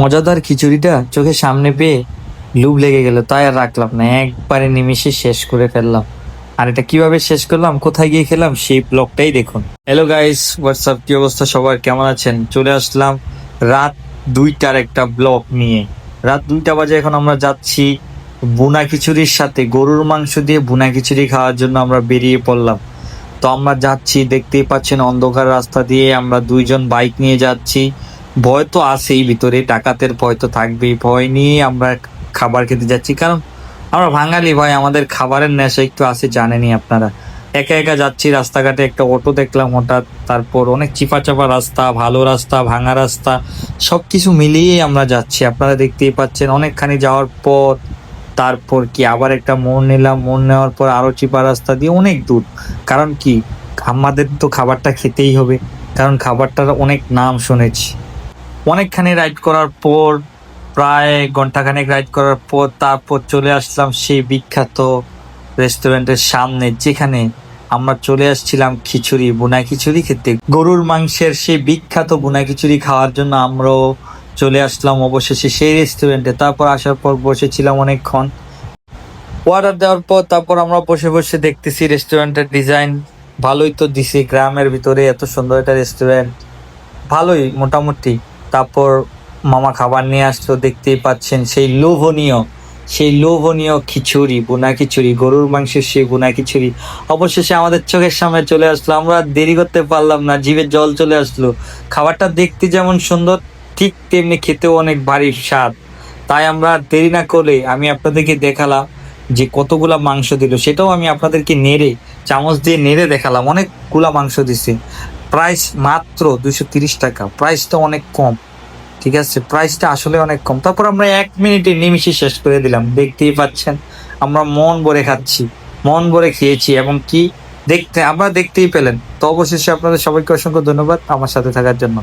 মজাদার খিচুড়িটা চোখের সামনে পেয়ে লুভ লেগে গেল, তাই আর রাখলাম না, একবারে নিমিশে শেষ করে ফেললাম। আর এটা কীভাবে শেষ করলাম, কোথায় গিয়ে খেলাম, সেই ব্লগটাই দেখুন। হ্যালো গাইস হোয়াটসঅ্যাপ কি অবস্থা সবার, কেমন আছেন? চলে আসলাম রাত দুইটার একটা ব্লগ নিয়ে। রাত দুইটা বাজে, এখন আমরা যাচ্ছি বুনা খিচুড়ির সাথে। গরুর মাংস দিয়ে বুনা খিচুড়ি খাওয়ার জন্য আমরা বেরিয়ে পড়লাম। তো আমরা যাচ্ছি, দেখতেই পাচ্ছেন অন্ধকার রাস্তা দিয়ে আমরা দুইজন বাইক নিয়ে যাচ্ছি। ভয় তো আছেই, ভিতরে টাকাতের ভয় তো থাকবেই। ভয় নিয়ে আমরা খাবার খেতে যাচ্ছি, কারণ আমরা বাঙালি ভাই, আমাদের খাবারের নেশা একটু আছে, জানেনই আপনারা। একা একা যাচ্ছি রাস্তাঘাটে, একটা অটো দেখলাম হঠাৎ, তারপর অনেক চিপা চাপা রাস্তা, ভালো রাস্তা, ভাঙা রাস্তা সব কিছু মিলিয়ে আমরা যাচ্ছি। আপনারা দেখতেই পাচ্ছেন, অনেকখানি যাওয়ার পর, তারপর কি আবার একটা মোড় নিলাম, মোড় নেওয়ার পর আরও চিপা রাস্তা দিয়ে অনেক দূর। কারণ কি, আমাদের তো খাবারটা খেতেই হবে, কারণ খাবারটার অনেক নাম শুনেছি। অনেকখানি রাইড করার পর, প্রায় ঘন্টাখানেক রাইড করার পর তারপর চলে আসলাম সেই বিখ্যাত রেস্টুরেন্টের সামনে, যেখানে আমরা চলে আসছিলাম খিচুড়ি বুনা খিচুড়ি খেতে। গরুর মাংসের সেই বিখ্যাত বুনা খিচুড়ি খাওয়ার জন্য আমরাও চলে আসলাম অবশেষে সেই রেস্টুরেন্টে তারপর আসার পর বসেছিলাম অনেকক্ষণ। অর্ডার দেওয়ার পর তারপর আমরা বসে বসে দেখতেছি রেস্টুরেন্টের ডিজাইন ভালোই তো দিছে। গ্রামের ভিতরে এত সুন্দর একটা রেস্টুরেন্ট ভালোই, মোটামুটি। তারপর মামা খাবার নিয়ে আসতো, দেখতেই পাচ্ছেন সেই লোভনীয় সেই লোভনীয় খিচুড়ি বোনা খিচুড়ি, গরুর মাংসের সেই বোনা খিচুড়ি। অবশেষে আমাদের চোখের সামনে চলে আসলো, আমরা দেরি করতে পারলাম না, জিভে জল চলে আসলো। খাবারটা দেখতে যেমন সুন্দর, ঠিক তেমনি খেতেও অনেক ভারী স্বাদ। তাই আমরা দেরি না করে আমি আপনাদেরকে দেখালাম যে কতগুলা মাংস দিল, সেটাও আমি আপনাদেরকে নেড়ে, চামচ দিয়ে নেড়ে দেখালাম, অনেকগুলা মাংস দিছে। প্রাইস মাত্র দুশো তিরিশ টাকা। প্রাইসটা অনেক কম, ঠিক আছে? প্রাইসটা আসলে অনেক কম। তারপর আমরা এক মিনিটে নিমিশে শেষ করে দিলাম। দেখতেই পাচ্ছেন, আমরা মন ভরে খাচ্ছি, মন ভরে খেয়েছি। এবং কি দেখতে, আমরা দেখতেই পেলেন। তো অবশেষে আপনাদের সবাইকে অসংখ্য ধন্যবাদ আমার সাথে থাকার জন্য।